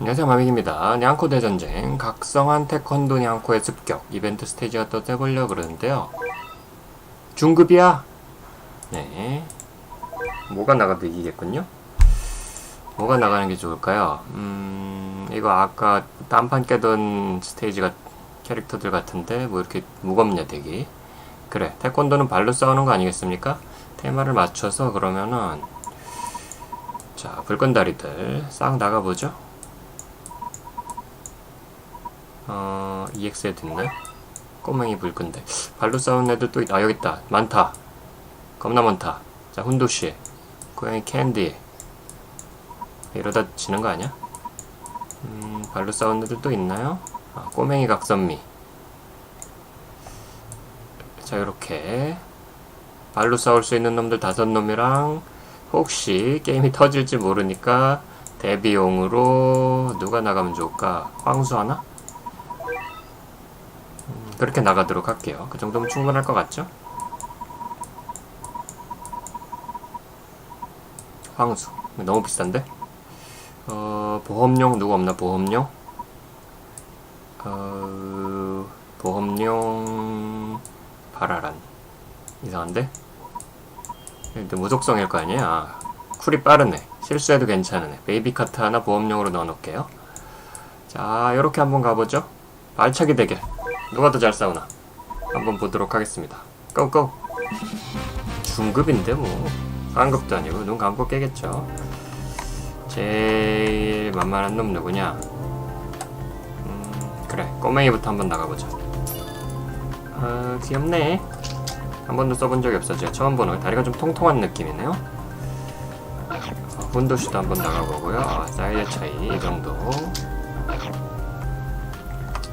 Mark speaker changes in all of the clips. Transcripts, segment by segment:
Speaker 1: 안녕하세요 마믹입니다. 냥코 대전쟁 각성한 태권도 냥코의 습격 이벤트 스테이지가 또 떼보려고 그러는데요. 중급이야. 네. 뭐가 나가도 이기겠군요. 뭐가 나가는 게 좋을까요? 음 이거 아까 단판 깨던 스테이지가 캐릭터들 같은데 뭐 이렇게 무겁냐 되게. 그래 태권도는 발로 싸우는 거 아니겠습니까? 테마를 맞춰서 그러면은 자 불끈다리들 싹 나가보죠. 어, EX에 됐네? 꼬맹이 불끈데. 발로 싸우는 애들 또, 있... 아, 여기 있다. 많다. 겁나 많다. 자, 훈도씨. 고양이 캔디. 이러다 지는 거 아니야? 음, 발로 싸우는 애들 또 있나요? 아, 꼬맹이 각선미. 자, 요렇게. 발로 싸울 수 있는 놈들 다섯 놈이랑, 혹시 게임이 터질지 모르니까, 데뷔용으로 누가 나가면 좋을까? 황수 하나? 그렇게 나가도록 할게요. 그 정도면 충분할 것 같죠? 황수. 너무 비싼데? 어, 보험용 누구 없나? 보험용? 어, 보험용 바라란. 이상한데? 근데 무속성일 거 아니야? 아, 쿨이 빠르네. 실수해도 괜찮으네. 베이비 카트 하나 보험용으로 넣어놓을게요. 자, 이렇게 한번 가보죠. 발차기 대결. 누가 더 잘 싸우나? 한번 보도록 하겠습니다. 고고. 중급인데 뭐. 상급도 아니고 눈 감고 깨겠죠. 제일 만만한 놈 누구냐? 음 그래. 꼬맹이부터 한번 나가보자 아 귀엽네. 한 번도 써본 적이 없어. 제가 처음 보는 다리가 좀 통통한 느낌이네요. 어, 훈도시도 한번 나가보고요. 아, 사이즈 차이 이 정도.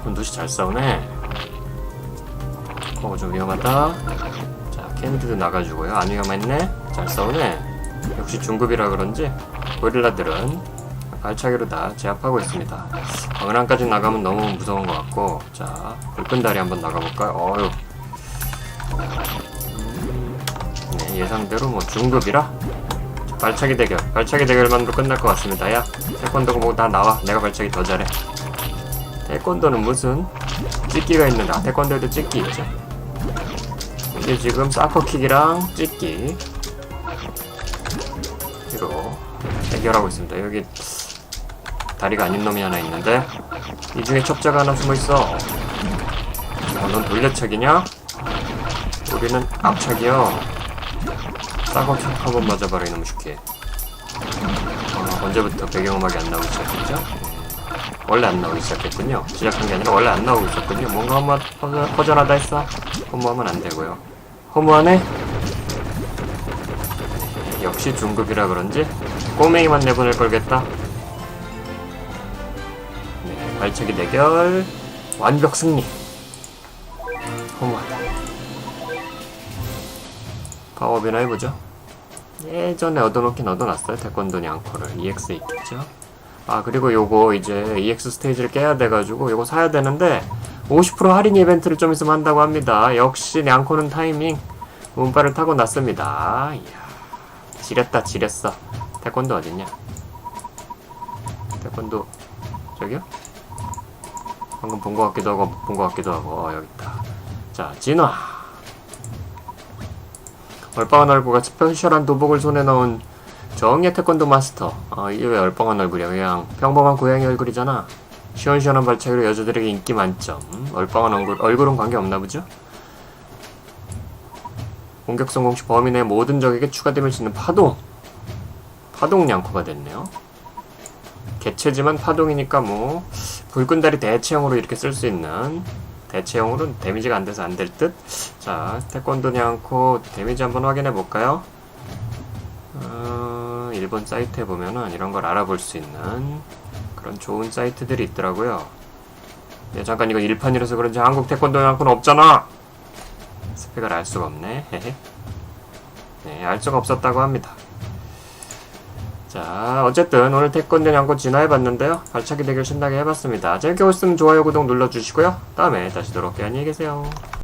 Speaker 1: 훈도시 잘 싸우네 어, 좀 위험하다. 자, 캔디도 나가주고요. 안 위험했네. 잘 싸우네. 역시 중급이라 그런지 고릴라들은 발차기로 다 제압하고 있습니다. 은항까지 나가면 너무 무서운 것 같고, 자, 불끈다리 한번 나가볼까요? 어휴. 음, 네, 예상대로 뭐 중급이라 발차기 대결, 발차기 대결만도 끝날 것 같습니다. 야, 태권도가 뭐다 나와. 내가 발차기 더 잘해. 태권도는 무슨 찍기가 있는데, 아, 태권도에도 찍기 있죠. 이게 지금 사커킥이랑 찍기 이로 해결하고 있습니다. 여기 다리가 아닌 놈이 하나 있는데 이 중에 첩자가 하나 숨어 있어. 어, 넌 돌려차기냐? 우리는 앞차기요. 사커킥 한번 맞아봐라 이놈 쉽게. 어, 언제부터 배경음악이 안 나오기 시작했죠? 음, 원래 안 나오기 시작했군요. 시작한 게 아니라 원래 안 나오고 있었군요. 뭔가 한번 허전- 허전하다 했어. 허무하면 안 되고요. 허무하네? 역시 중급이라 그런지 꼬맹이만 내보낼 걸겠다. 네, 발차기 대결 완벽 승리. 허무하다. 파워업이나 해보죠. 예전에 얻어놓긴 얻어놨어요. 태권도 냥코를 EX에 있겠죠. 아 그리고 요거 이제 EX 스테이지를 깨야 돼가지고 요거 사야 되는데 50% 할인 이벤트를 좀 있으면 한다고 합니다. 역시 냥코는 타이밍 운빨을 타고 났습니다. 이야 지렸다 지렸어. 태권도 어딨냐? 태권도 저기요? 방금 본 것 같기도 하고 못본것 같기도 하고 어, 여기 있다. 자 진화. 얼빵한 얼굴과 스페셜한 도복을 손에 넣은 정예 태권도 마스터. 어, 이게 왜 얼빵한 얼굴이야? 그냥 평범한 고양이 얼굴이잖아. 시원시원한 발차기로 여자들에게 인기 만점. 얼빵한 얼굴, 얼굴은 관계없나 보죠? 공격 성공 시 범위 내 모든 적에게 추가됨을 짓는 파동. 파동 냥코가 됐네요. 개체지만 파동이니까 뭐 불끈다리 대체형으로 이렇게 쓸 수 있는 대체형으로는 데미지가 안 돼서 안 될 듯. 자, 태권도 냥코 데미지 한번 확인해 볼까요? 어, 일본 사이트에 보면은 이런 걸 알아볼 수 있는 그런 좋은 사이트들이 있더라고요. 네, 잠깐 이거 일판이라서 그런지 한국 태권도 냥코는 없잖아. 스펙을 알 수가 없네. 네, 알 수가 없었다고 합니다. 자, 어쨌든 오늘 태권도 냥코 진화해봤는데요. 발차기 대결 신나게 해봤습니다. 재밌게 보셨으면 좋아요, 구독 눌러주시고요. 다음에 다시 돌아올게요. 안녕히 계세요.